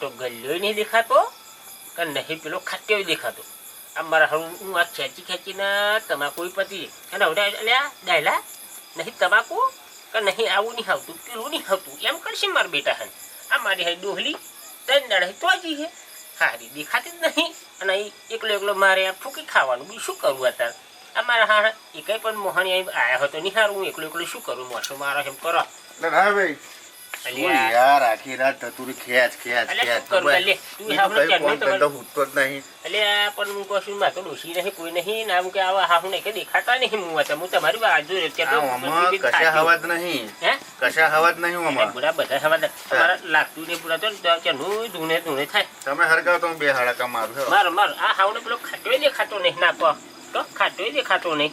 મારો ગલ્યો નહીં દેખાતો, કે નહીં પેલો ખાટ્યો દેખાતો. આ મારા હું હું આ ખેંચી ખેંચીને તમાકુ પતી અને હવે અલ્યા, ડાયલા, નહીં તમાકુ? કે નહીં આવું નહીં આવતું, પેલું નહીં આવતું, એમ કરશે મારા બેટા હન આ મારી હાઈ ડોહલી ત્રણ દાડા તો જી હે. હારી દેખાતી જ નહીં. અને એકલો એકલો મારે આ ફૂકી ખાવાનું. બી શું કરવું અત્યારે? આ મારા હા એ કંઈ પણ મોહણી આવ્યા હતો નહીં હારું. હું એકલો એકલો શું કરું? મોસો મારો એમ કરો. ભાઈ યાર આખી રાત ધતુરી ખેંચ ખેંચ ખેંચ. તું હાવનો કઈ તો ફોન તમારે- જ નહીં. એટલે પણ હું કશું માં તો ડોસી નહીં કોઈ નહીં ના હું કે આવા હા હું નહીં કે દેખાતા નહીં હું હતા હું તમારી બાજુ. આ આમાં કશા હવા નહીં. હે? કશા હવા નહીં આમાં. પૂરા બધા હવા તમારા લાગતું નહીં પૂરા તો ચનું ધૂને ધૂણે થાય. તમે હરગાવ તો બે હાડકા મારું મારો માર. આ હાવને પેલો ખાટોય દેખાતો નહીં ના તો ખાટોય દેખાતો નહીં.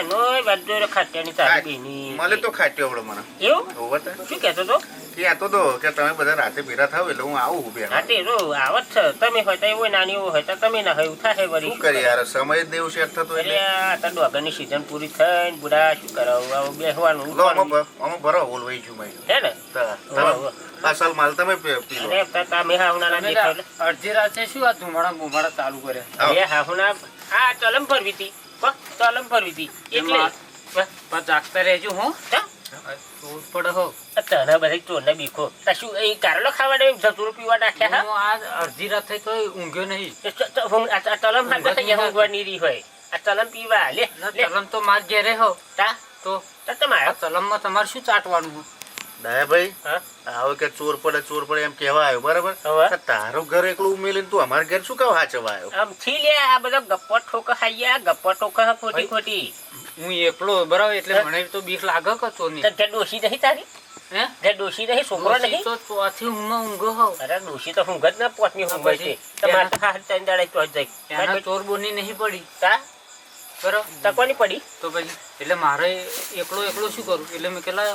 એનો વાંધો ખાટ્યાની તારી બેની મળે તો ખાટ્યો આવડો મને. એવું? હોવે શું કહેતો તો? કહેતો તો કે તમે બધા રાતે ભેગા થાવ એટલે હું આવું બે હા તે રો આવત છે. તમે હોય તો એવું નાની એવું હોય તો તમે ના હોય વળી. શું યાર સમય જ સેટ થતો એટલે આ તો ડોગરની સીઝન પૂરી થઈને બુડા શું કરાવું? આવું બેસવાનું લો ભરો વહી ગયું ભાઈ હે ને? અસલ માલ તમે પી લો. મેં. અડધી રાતે શું આ ધુમાડા બુમાડા ચાલુ કરે. અરે હાવના આ ચલમ ફરવી હતી. ચલમ ફરવી હતી. એટલે જાગતા રહેજો હું. ચોર પડે હો. તને બધા ચોરને બીકો તા શું એ કારેલો ખાવા જતુરો પીવા નાખ્યા હા? આ અડધી રાત તો ઊંઘ્યો નહીં. તલમ હાથે ઊંઘવાની રહી હોય. આ તલમ પીવા લે ના, તલમ તો માર ઘેરે હો. તા તો તમારા? તલમમાં તમારે શું ચાટવાનું? દયાભાઈ હા? કે ચોર પડે ચોર પડે એમ કહેવા આવ્યો બરાબર? હવે? તારું ઘર એકલું ઉમેલીને તું અમારા ઘર શું કાવ હાચવા આવ્યો? આમ થી લે આ બધા ગપ્પો ઠોકા ખાઈ ગપ્પો ઠોકા ખોટી ખોટી. હું એકલો બરાબર એટલે મને તો બીક લાગે કે ચોરની. તો તે તારી? હે? તે છોકરો નહીં તો ચોથી ઊંઘો હો અરે તો જ ના પોતની ઊંઘ છે. તમારે તો હાથ ચાંદ દાડે તો જ એના જાય ચોર બોની નહીં પડી. તા બરાબર. તકવાની પડી? તો પછી એટલે મારે એકલો એકલો શું કરું? એટલે મેં કેટલા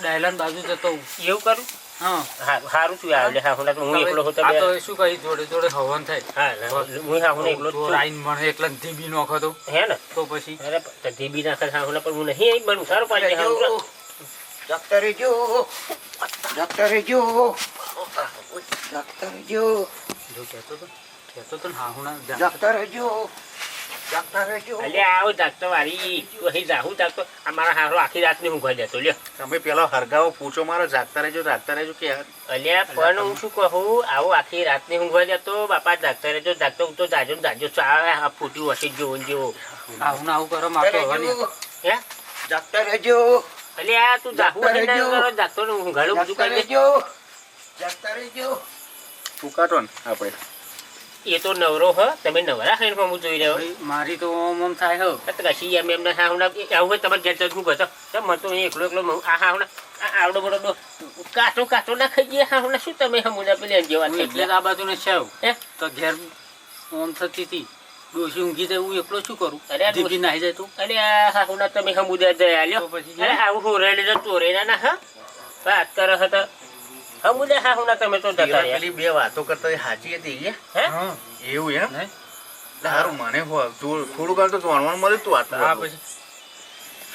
ડાયલાન બાજુ જતો હું એવું કરું? હા. સારું છું આવે હા હું હું એકલો હોતો આ તો શું કહી જોડે જોડે હવન થાય. હા ના, હું હા હું એકલો છું. આઈને મને એકલા ધીબી નોખો તો. હે ને? તો પછી. અરે ધીબી નાખે હા હું પણ હું નહીં અહીં બનું. સારું પાડી હા હું જો. ડોક્ટરે જો. ડોક્ટરે જો. જો. કહેતો તો કહેતો તો હા હું ના જો. તમે પેલા હરગાવો પૂછો મારો જાગતા રહેજો જાગતા રહેજો કે અલ્યા પણ હું શું કહું? આવો આખી રાતની ઊંઘવા દેતો બાપા જાગતા રહેજો જાગતો હું તો જાજો ને જાજો આ ફૂટ્યું હશે જેવો. જેવો હા આવું કરો મારે હે અલ્યા તું જાગું જાગતા ઊંઘાડું બધું કરી દે. જો ડોક્ટરે જો ને આપણે. એ તો નવરો હ તમે નવરા ખાઈને હું જોઈ રહ્યો. મારી તો ઓમ ઓમ થાય હો. કશી એમ એમને હા હું આવું તમારે ઘેર જતું કહો તો મને તો એકલો એકલો. આ હા હું આવડો બડો કાચો કાચો ના ખાઈ ગયા હા હું શું તમે હમુના પેલી જેવા એટલે આ બાજુ ને છે હે? તો ઘેર ઓમ થતી હતી. ડોસી ઊંઘી જાય હું એકલો શું કરું? અરે આ નાહી જાય તું. અરે હા હું તમે હમુદા જયા લ્યો અરે આવું હું રેડે તો રેના ના હા? વાત કરે હતા હમુદા હા હું તમે તો જતા પેલી બે વાતો કરતા સાચી હતી હે? એવું એમ? સારું મને થોડું થોડું તો જાણવાનું મળ્યું તું આટલું હા પછી.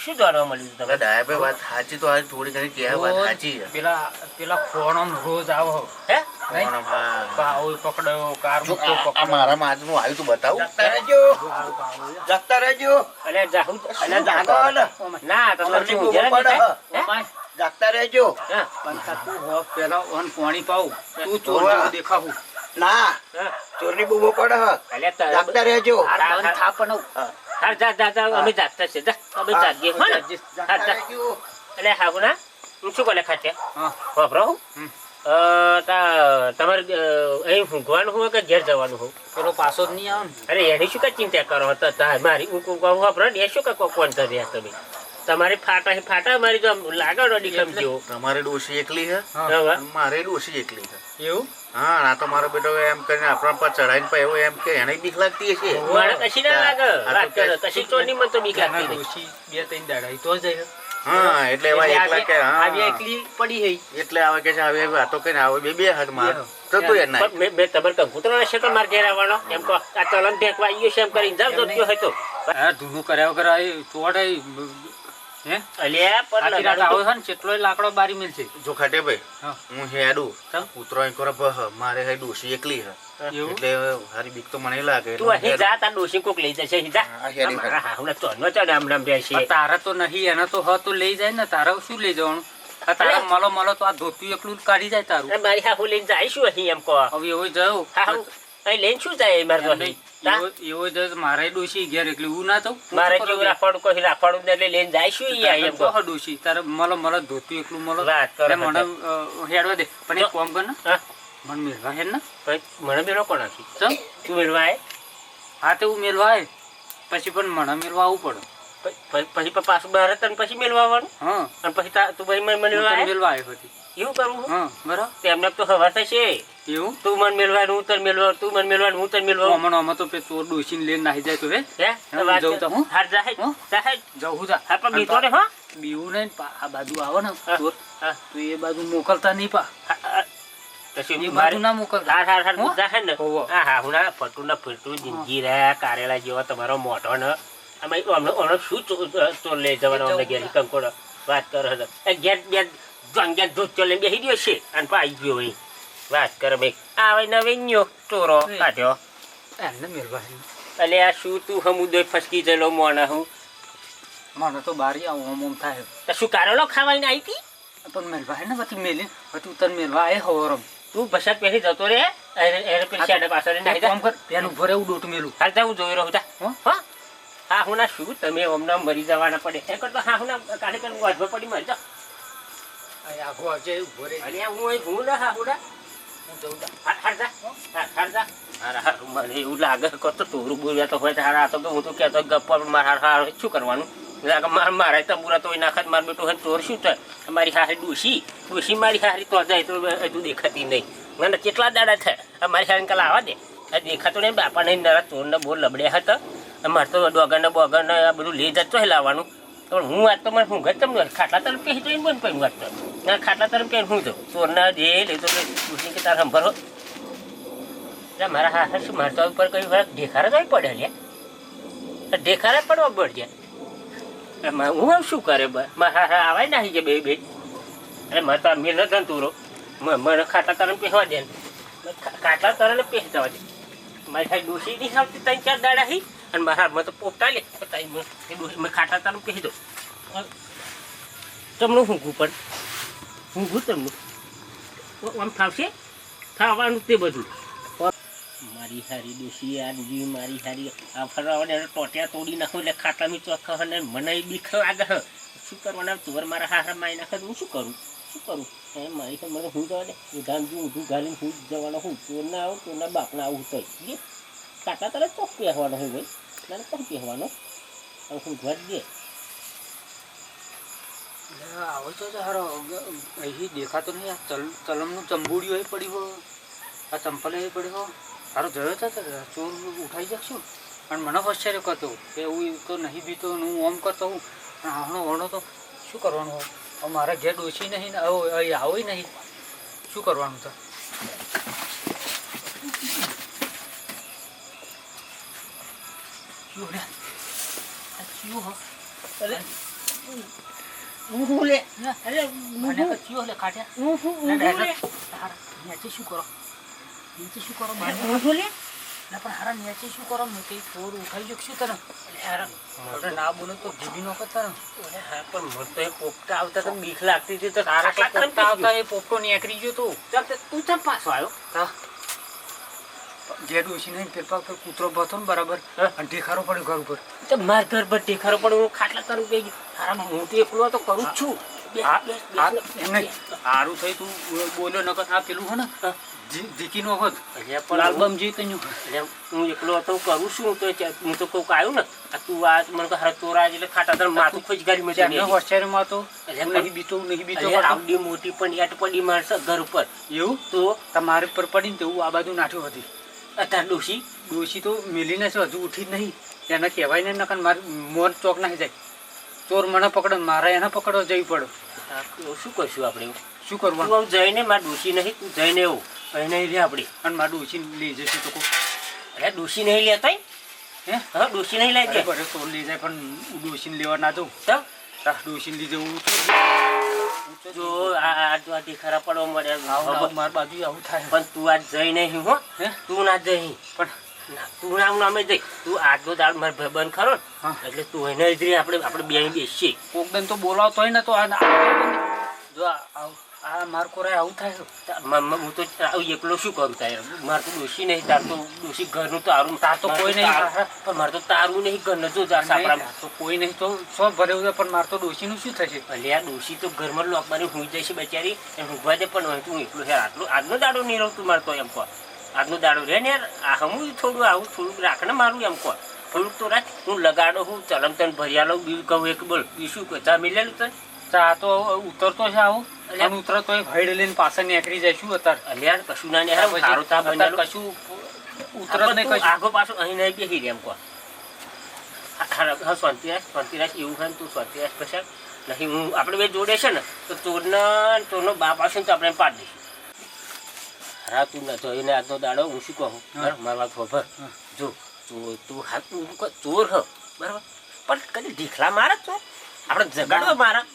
શું જાણવા મળ્યું એટલે તમે વાત સાચી તો આજે થોડી ઘણી કહેવા વાત સાચી પેલા પેલા ફોન રોજ આવો. હે? નહીં? હા. પાવ પકડાયો કાર જો મૂકો આ- આ મારામાં આજનું આવ્યું તું બતાવું. રહેજો. રહેજો. જાહું જાગો ના તો હે? જગતા રહેજો. પણ તું હો પેલા ઓન પાણી પાઉ. તું ચોર દેખાવું. ના. ચોરની બૂમો પડે હ. અલ્યા રહેજો. હા, હા. બંધ થા પણ હા. જા જા જા. અમે જાગતા છે જા. અમે જાગીએ. હો ને? જગતા જા. એટલે હા ના હું શું કોને ખાતે? હા. વાપરો? તમારે અહીં હોય કે ઘેર જવાનું હોય? પેલો પાછો જ નહીં આવે અરે એની શું કઈ ચિંતા કરો? મારી હું કહું કહું વાપરો ને? એ શું કે કોણ કર્યા તમે? તમારી ફાટા ફાટા મારી તો લાગે રડી એટલે- સમજો. તમારે ડોશી એકલી છે? હા. મારે ડોશી એકલી છે. એવું? હા આ તો મારો બેટો એમ કરીને આપણા પર ચડાઈને પછી એવું એમ કે એને બીક લાગતી હશે. મારે કશી ના લાગે. વાત કરે કશી તો ચોરની મને તો બીક લાગતી નહીં ડોશી બે ત્રણ દાડા તો જાય. હા. એટલે એવા એકલા કે આવી- આવી હા એકલી પડી હઈ. એટલે આવે કે છે હવે વાતો કરીને આવે બે બે હાથ માર. બે. તો તું એ ના પણ મેં તમારે કંકુતરો હશે તો મારે ઘેર આવવાનો. એમ કહો આ ચલન ફેંકવા આવ્યો છે એમ કરીને જાવ તો કયો હતો હા ધૂનું કર્યા વગર આ ચોટ હે? અલ્યા પણ આખી આવો છે ને કેટલોય લાકડો બારી મિલશે જો ખાટે ભાઈ હું. હેડું કૂતરો અહીં કરે મારે હે ડોશી એકલી હે. એટલે હારી બીક તો મને લાગે તું અહીં જા તાર કોક લઈ જશે અહીં જા. નામ તો નહીં એના તો હ તો લઈ જાય ને તારા શું લઈ જવાનું? આ તારા. મળો મળો તો આ ધોતું એકલું કાઢી જાય તારું. મારી હાહુ લઈને જાઈશું અહીં એમ કહો. હવે એવો જયો હાહુ. અહીં લઈને શું જાય મારે તો જા. મારે ઘેર હું ના જાઉં મારે જેવું રાખવાનું? કોઈ રાખવાનું એટલે લઈને જાઈશું એમ તો ડોશી. તારે મળો મળો ધોતું એકલું મળો એટલે મને હેડવા દે. પણ એક જો. કર ને. હા. મને મેળવા હેડ ને. મને બેનો કોણ હતી ચમ. તું મેળવા આય? હા તે હું મેળવા આય. પછી પણ મને મેળવા આવવું પડે. પછી પાછું બહાર તને પછી મેળવા આવવાનું? હા. અને પછી તા- મને મેળવા મેળવા આવ્યો હતી. એવું કરવું હું? હા બરાબર. તેમને તો હવા થશે. એવું? તું મને મેળવાનું હું તને તું મને તને આમાં તો પેલો ડોસીને લઈને નાહી જાય તો તો? હાર જવું જા. પણ બીતો ને બીવું નહીં આ બાજુ આવો ને તો એ બાજુ મોકલતા નહીં પા. કારેલા જેવા તમારો મોઢો ને. શું ચોર લઈ જવાનો અમને ઘેર કંકોડો? વાત કરો ઘેર બે ઘેર દૂધ ચોર લઈને બેસી ગયો છે? અને પાઈ ગયો અહીં. વાત કરે ભાઈ આવે નવે ન્યો ચોરો. કાઢ્યો એમને મેળવા હે. અલે આ શું તું હમુદય ફસકી જલો મોણા હું? મને તો બારી આવું ઓમ ઓમ થાય. તો શું કારેલો ખાવાઈને આવી હતી પણ મેળવા હે ને પછી મેલી. પછી તને મેળવા એ હોરમ. તું ભસાક પહેરી જતો રે. એને પેલી સાઈડે પાછળ નાખી કામ કર પેન ઊભો રહે હું મેલું. હાલ તા હું જોઈ રહ્યો જા. હા? હા? હું ના શું તમે હમણાં મરી જવાના પડે. એ કરતો હા હું ના કાલે પેલું વાજવા પડી મરી જા. આગો આજે ઊભો અને હું અહીં હું ના હા મને એવું લાગે તો ટોરું બોલ્યા તો હોય હારા, તો હું તો કહેતો ગપ્પા મારા હાર શું કરવાનું? લાગે માર મારા તંબુરા તો નાખે માર બેટું હોય ચોર શું થાય? મારી હારી ડૂસી ડૂસી મારી હારી તો જાય તો હજુ દેખાતી નહીં. મને કેટલા દાડા થાય? મારી હારી કાલ આવવા દે. દેખાતો નહીં બાપા નહીં નરા ચોરને બહુ લબડ્યા હતા. મારે તો ડોગરને બોગરને આ બધું લઈ જતો હે લાવવાનું. પણ હું વાત તો મને હું ઘર તમને ખાટલા તરફ પહેરી જઈને બોલ પડી વાત ના, ખાટલા તરફ પહેરી હું જાઉં ચોરના જે ડૂસી કે તારે સંભાળો એટલે મારા હાથ શું મારે તો ઉપર કઈ વાર ઢેખાર જ આવી પડે લ્યા. ઢેખાર પડવા પડશે એમાં હું આમ શું કરે મારા હા આવાય નાખી ગયા બે બે. એટલે મારે તો મેં ન ધંતુરો મને ખાટલા તરફ પહેવા દે ખાટલા તરફ પહેરતા હોય મારી ખાલી ડોસી નહીં આવતી, ત્રણ ચાર દાડા હી. અને હાથમાં તો પોપટા લે તો મેં ખાટા તરફ પહેરી દઉં તમને હું પણ? હું તમને. આમ થાવશે? ખાવાનું તે બધું. મારી હારી ડોસી આ મારી હારી. આ ફરવાને ટોટિયા તોડી નાખો એટલે ખાટાની ચોખ્ખા અને મને બીક લાગે શું કરવાના? તુવર મારા હારા મારી નાખે હું શું કરું? શું કરું? એ મારી તો મને હું જવા દે જો ઊંધું ગાલીને હું જવાનો. હું ચોરના આવું, ચોરના બાપના આવું તો જે કાકા તારે ચોક પહેરવાનો હોય તારે કેમ કહેવાનો? હવે હું ઘર દે. આવો તો સારો અહીં દેખાતો નહીં. આ ચલ ચલમનું ચંબુડિયું એ પડ્યું હો આ ચંપલ એ પડ્યો સારો જોયો હતો ચોર ઉઠાઈ જશું અને મને આશ્ચર્ય કરતો કે એવું તો નહીં બીતો હું ઓમ કરતો હું. પણ આનો વણો તો શું કરવાનું? મારા ઘેર ડોસી નહીં ને આવો આવો નહીં. શું કરવાનું તો? શું રે આ હો અરે હું હું લે અરે તો ચિયો લે કાઢ્યા હું હું હું લે હારા નેચે શું કરો નીચે શું કરો બાને હું હું લે ના પણ હારા નેચે શું કરો મેં કઈ ચોર ઉઠાઈ જક શું તને હારા ના બોલો તો જીબી નો કરતા ને હા આવતા તો બીક લાગતી હતી તો પોપટા આવતા એ પોપટો ગયો તો તું ચાલ પાછો આવ્યો? હા. જેડ ઉછીને પેપા પર કૂતરો બતો ને બરાબર અને ઢેખારો પડ્યો ઘર ઉપર. તો માર ઘર પર ટેખારો પણ હું ખાટલા તરફ ગઈ હારામાં હું તો એકલો તો કરું જ છું. સારું થઈ તું બોલ્યો નકર આ પેલું હે ને જીકીનો હોત પણ આલ્બમ જી તન્યું હું એકલો હતો કરું છું તો ચા- હું તો કોઈક આવ્યું ને તું આ મને કહે હારા ચોરા એટલે ખાટા તરફ માથું ખોજ ગાડી મજા નહીં હોશિયારીમાં તો નહીં બીતો નહીં બીતો આવડી મોટી પણ એટ પડી મારશે ઘર ઉપર. એવું? તો તમારે પર પડીને તેવું આ બાજુ નાઠ્યો હતી. અત્યારે ડોશી ડોશી તો મેલીને છે હજુ ઉઠી જ નહીં. એને કહેવાય ને નકર મારે મોર ચોક નાખી જાય. ચોર મને પકડે મારે એને પકડવા જવી પડે. શું કરશું આપણે શું કરવું કરવાનું આમ જઈને મારે ડોશી નહીં તું જઈને એવું અહીં નહીં રે આપણે. અને મારે ડોશી લઈ જશું તો અરે ડોશી નહીં લેતા હે? હા ડોશી નહીં લઈ જાય? ચોર લઈ જાય પણ ડોશીને લેવા ના જવું તો? ડોશીને હું ઊંચો જ- આ આ જો પડવા મળે. મારી બાજુ આવું થાય. પણ તું આજ જઈ નહીં હો. તું ના જઈ. પણ તું નામ નામે જઈ. તું આજનો દાડ મારે ભાઈબંધ ખરો એટલે તું એને જ આપણે આપણે બે બેસીએ. કોક બેન તો બોલાવતો હોય ને તો આ જો આવું- આ માર કોરાય આવું થાય? છે. તા- હું તો આવું એકલો શું કરું થાય? મારે તો ડોશી નહીં તાર તો ડોશી ઘરનું તારું તાર તો કોઈ નહીં. પણ મારે તો તારું નહીં ઘરનું જો જા નહીં, તો કોઈ નહીં તો સો ભરે છે પણ માર તો ડોશીનું શું થશે? ભલે આ ડોશી તો ઘરમાં લોક મારી હુઈ જશે છે બચારી એને ઊંઘવા દે પણ હું તું એકલો યાર આટલો આજનો દાડો નહીં રહું તું મારતો એમ કહો. આજનો દાડો રે ને યાર આ હમું થોડું આવું થોડુંક રાખ ને મારું એમ કહો. થોડુંક તો રાખ હું લગાડો હું ચલમ તને ભર્યા લઉં બીજું કહું એક બોલ બીજું શું કહે? ચા મિલેલું તને? ચા તો ઉતરતો છે આવું? અને ઉતરતો એ હૈડ લઈને પાછળ નીકળી જાય અત્યારે અલ્યા કશું ના ને સારું તા બનેલું. કશું ઉતરત ને કશું. આગો પાછો અહીં નહીં બેસી રે એમ કહો. હા, શાંતિરાજ શાંતિરાજ એવું હોય તું શાંતિરાજ પછી નહીં હું આપણે બે જોડે છે ને તો ચોરના ચોરનો બાપ આવશે ને તો આપણે પાડી દઈશું. હા તું ન જોઈને આજનો દાડો હું શું કહું? મારા વાત ખબર જો તું તું હાથ ચોર હ બરાબર. પણ કદી ઢીખલા મારે તો આપણે જગાડો મારા.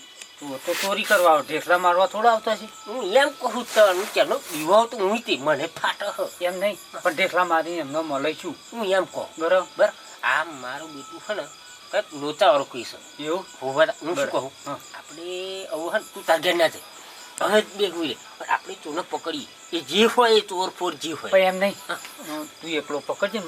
તું તો ચોરી કરવા આવો ઢેકડા મારવા થોડા આવતા છે? હું એમ કહું તને કેનો દીવો તો હું તે મને ફાટ હ. એમ નહીં પણ ઢેકડા મારી એમનો મળે છું હું એમ કહું. બરાબર. બરાબર. આ મારું બેટું છે ને કંઈક લોચાવાળો કહીશ એવું? હોવા હું શું કહું? આપણે આવું હે તું તાર ઘેર ના જાય હવે જ બે હોય પણ આપણે ચોરને પકડીએ એ જે હોય એ ચોર ફોર જે હોય. પણ એમ નહીં. તું એકલો પકડજે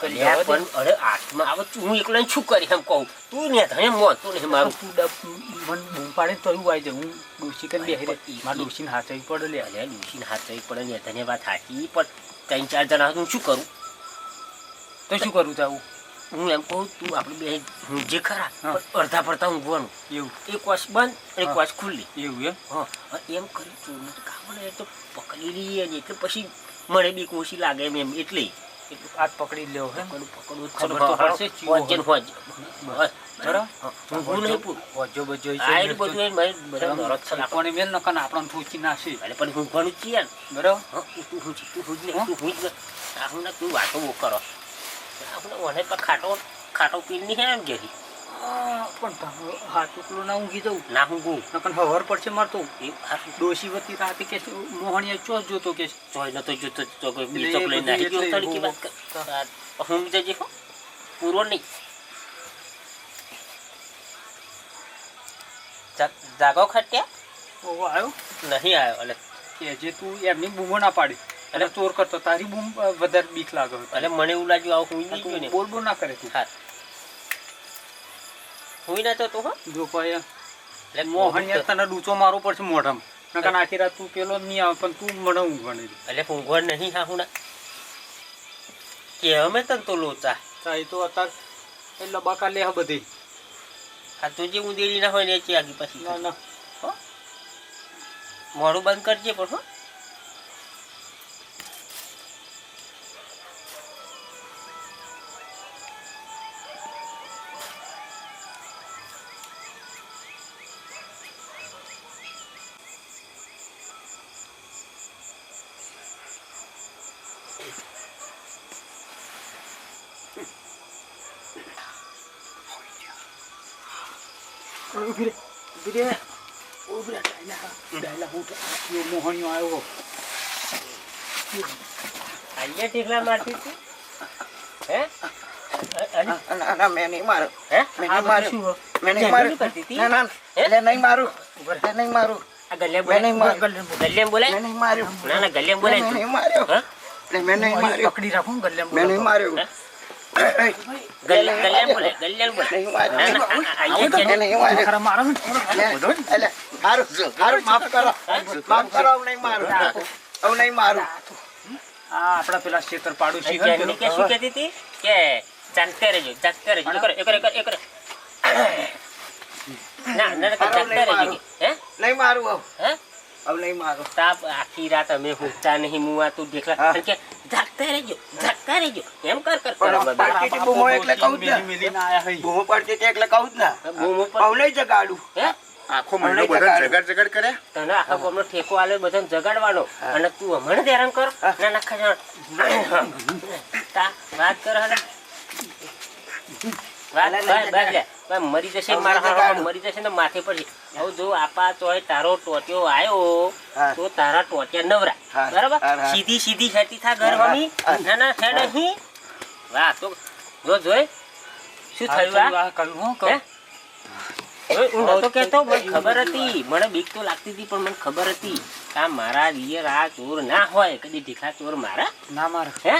કરી. પણ અરે હાથમાં આવે તું હું એકલા શું કરી એમ કહું? તું ને તને મોં તું મારું. તું મને બૂમ પાડે તો એવું આવી જાય હું ડોશી કરી બેહી રહે. મારા ડોશીને હાથે પડે લે. અલ્યા ડૂસીને હાથ ચઈ પડે ને વાત સાચી પણ ત્રણ ચાર જણા હું શું કરું? તો શું કરું તાવું હું એમ કહું તું આપણે બે હું જે ખરા અડધા પડતા ઊંઘવાનું. એવું. એક વાસ બંધ એક વાસ ખુલ્લી. એવું એમ? હા. એમ કરી ચોરને તો કામ તો પકડી લઈએ ને એટલે પછી મને બી ઓછી લાગે એમ એમ એટલે. હાથ પકડી લેવો હે પકડું પકડવું ખબર તો પડશે ચીવો હોજે. બરાબર? હા. નહીં બજો બધું એ મારી બધા નરક છે આપણને નાખશે. એટલે પણ છીએ બરાબર? તું ઊંઘ, તું ઊંઘ ને, તું ઊંઘ આ હું ને તું વાતો કરો. આ હું ને ઓને પર ખાટો ખાટો એમ. પણ હાથ ઉપલો ના ઊંઘી જવું ના ઊંઘું. હવર પડશે મારતો. ડોશી વતી રાતે કે છે, ચો જોતો કે ચોય નતો જોતો તો કોઈ બીજો લઈને આવી ગયો એટલે તડકી વાત કર. જજે હો. પૂરો નહીં જાગો ખટ્યા ઓવો આવ્યો નહીં આવ્યો એટલે કે જે તું એમની બૂમો ના પાડી અને ચોર કરતો તારી બૂમ વધારે બીક લાગે એટલે મને એવું લાગ્યું આવું હું નહીં ને બોલ બોલ ના કરે તું. હા. હું ના તો હો. જો પાયા એટલે મોહણીયા તને ડૂચો મારવો પડશે મોઢમ. નકા આખી રાત તું પેલો નહીં આવે પણ તું મને ઊંઘવાની એટલે ઊંઘવા નહીં હા હું ના કે અમે તને તો લોચા. તા એ તો અત્યારે એ લબાકા લે હા બધી. હા તો જે ઉંદેડી ના હોય ને એ આગી પછી ના ના. મોડું બંધ કરજે પણ હો. ઊભી રે ઊભી રે ઊભી રે ડાયલા ડાયલા હું તો આખી મોહણીયો આવ્યો. અહીંયા ટીકલા મારતી હતી? હે? ના ના મેં નહીં મારું હે? મેં નહીં? મેં મારું ના ના એટલે મારું એટલે મારું પકડી રાખું ગલ્લે મેં નહીં માર્યું. હે? એ, ગલ્લે ગલ્લે બોલે ગલ્લે બોલે નહીં ના માર્યું ના આ- આ- અહીંયા મેં છે. નહીં માર્યું ખરા મારો ને એટલે એટલે હારું હારું માફ કરો માફ કરો હું નહીં મારું હું નહીં મારું આ આપણા પેલા શેખર કે શું કહેતી હતી કે જાગતે રહેજો જાગતે રહેજો એકરે એકરે ના ના રહેજો નહીં મારું હે હવે નહીં મારું તાપ આખી રાત અમે હુંતા નહીં મુવા તું દેખલા કે જાગતા રહેજો જાગતા રહેજો એમ કર કર હતી બૂમો એટલે કહું જ ને. બૂમો હતી એટલે કહું જ ને બૂમ ઉપર જગાડું હે આખો મહિનો બધા જગાડ જગાડ કરે તને આખા કોમનો ઠેકો આલે બધા જગાડવાનો અને તું હમણ હેરાન કર ના ના ખજા તા વાત કર હને વાત વાત ભાઈ મરી જશે મારા જશે ને. માથે પછી હવે જો આપા તો તારો ટોટ્યો આવ્યો તો તારા ટોટ્યા નવરા. બરાબર. સીધી સીધી ખેતી થા ઘર હા, મમ્મી ના ના છે નહીં. વાહ તો જો જોઈ શું થયું આ? કર્યું કહું. હું? નતો કહેતો મને ખબર હતી. મને બીક તો લાગતી હતી પણ મને ખબર હતી કે આ મારા રિયર આ ચોર ના હોય કદી ઢીખા ચોર મારા. ના મારે. હે?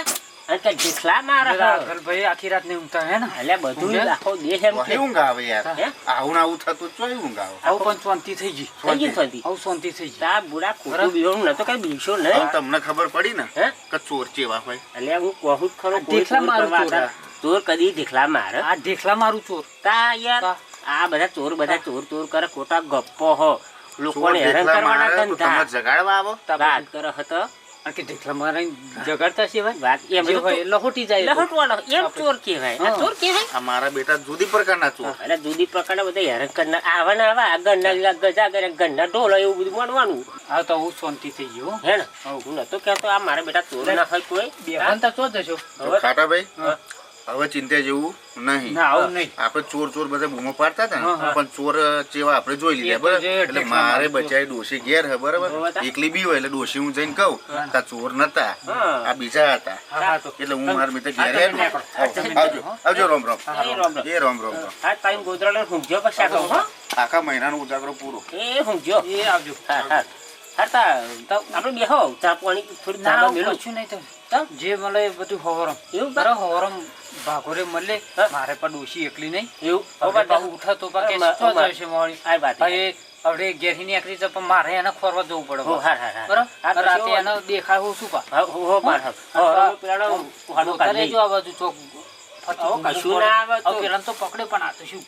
કે ઢીખલા મારા ભાઈ આખી રાત નહીં ઊંઘતા હે ને? એટલે બધું? આખો દેશ એમ કે ઊંઘ આવે યાર આવું આવું થતું ચોહી ઊંઘ આવે આવું પણ શાંતિ થઈ ગઈ. થઈ ગઈ. શાંતિ. આવું શાંતિ થઈ ગઈ. તા બુડા ખોટું બીવાનું નતો કઈ બીવશો નહીં તમને ખબર પડી ને હે? કે ચોર ચેવા હોય. એટલે હું કહું ખરો ચોર મારું ચોર ચોર કદી ઢીખલા મારે. આ ઢેખલા મારું ચોર. તા યાર આ બધા ચોર બધા ચોર ચોર કરે ખોટા ગપ્પો હો. લોકોને હેરાન કરવાના ધંધા. તમે જગાડવા આવો. વાત કરો હતો કે ઢેખલા મારા જગાડતા છે ભાઈ વાત એમ હોય લહોટી જાય એ એમ ચોર કહેવાય. આ ચોર કહેવાય? આ બેટા જુદી પ્રકારના ચોર. એટલે જુદી પ્રકારના બધા હેરાન કરનાર આવા ને આવા આ ગજા કરે ગણના ઢોલ એવું બધું મળવાનું આ તો હું શાંતિ થઈ ગયો. હો. હે ને હું નતો કહેતો આ મારા બેટા ચોર ના હોય કોઈ. બેભાન તો ચોર જશો હવે. હવે ચિંતા જેવું નહીં. ના આવું નહીં. આપણે ચોર ચોર બધા બૂમો પાડતા હતા. પણ ચોર જેવા આપણે જોઈ લીધા બરાબર? એટલે મારે. બચાવી ડોશી ઘેર હે બરાબર. એકલી બી હોય એટલે ડોશી હું જઈને કહું તા ચોર નતા આ બીજા હતા. હા હા તો. એટલે હું મારા મિત્ર ઘેર તમે તમે આવજો આવજો રોમ રોમ. એ રોમ રોમ. ટાઈમ ગોદરાને ઊંઘજો પછી આખા મહિનાનો ઉજાગરો પૂરો. એ એ આવજો. હા હા. હા તા આપણે બેહો ચા પાણી થોડી ના ચાલો આવું નહીં થયું. જે મળે એ બધું હોવરમ. એવું બરાબર હોવરમ ભાગોરે મળે. મારે પણ ડોશી એકલી નહીં. એવું? હવે ઉઠાતો પા કે શું જશે આ વાત હવે હવે નીકળી તો પણ મારે એને ખોરવા જવું પડે હા હા બરાબર? રાતે શું? એને દેખાય હું શું પા હા, રહેજો આ બાજુ ચોક. ફરતી કશું ના આવે તો- તો પકડે પણ આ તો શું?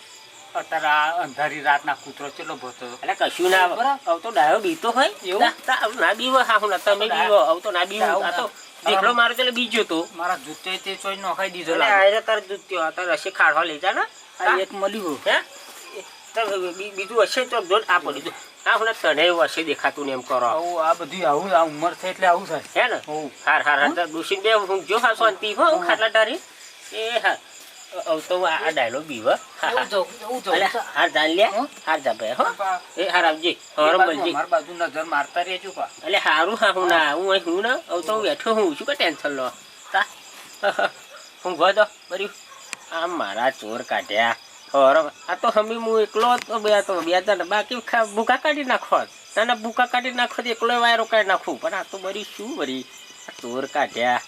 અત્યારે અંધારી રાતના કૂતરો ચેટલો ભરતો. એટલે કશું ના આવે. બરાબર. હવે તો ડાયો બીતો હોય. એવું? તા- તા ના બીવો હા હું તમે બીવો. હવે તો ના બીવો આ તો દેખલો મારો એટલે બીજો તો મારા જૂતે તે ચોઈ નોખાઈ દીધો લા. આયરે તાર દૂધ ત્યો, આ તાર હશે ખાડવા લઈ જા ને. આ એક મળ્યું હે? બીજું હશે તો દોડ આ પડી દો આ હું તને એવું હશે દેખાતું ને એમ કરો. આવું આ બધું આવું આ ઉંમર થાય એટલે આવું થાય. હે ને? હું હાર હાર હાર. તાર બે હું જો હા શાંતિ હો ખાટલા ડારી એ હા. તો આ આ બીવ એવું હા. એવું જવું હાર જાણ લે હાર જા ભાઈ હો. એ હાર આવજે. હરમ બાજુ બનજે બાજુ નજર મારતા રહેજો પા એટલે હારું હા હું ના હું. અહીં હું ના હવે તો બેઠો હું શું કે ટેન્શન લો. તા. હું ગયો બર્યું. આ મારા ચોર કાઢ્યા. હરમ આ તો હમી હું એકલો બે તો બે બાકી ભૂકા કાઢી નાખો ના ના ભૂકા કાઢી નાખો એકલો વાયરો કાઢી નાખું. પણ આ તો બરી શું બરી? આ ચોર કાઢ્યા.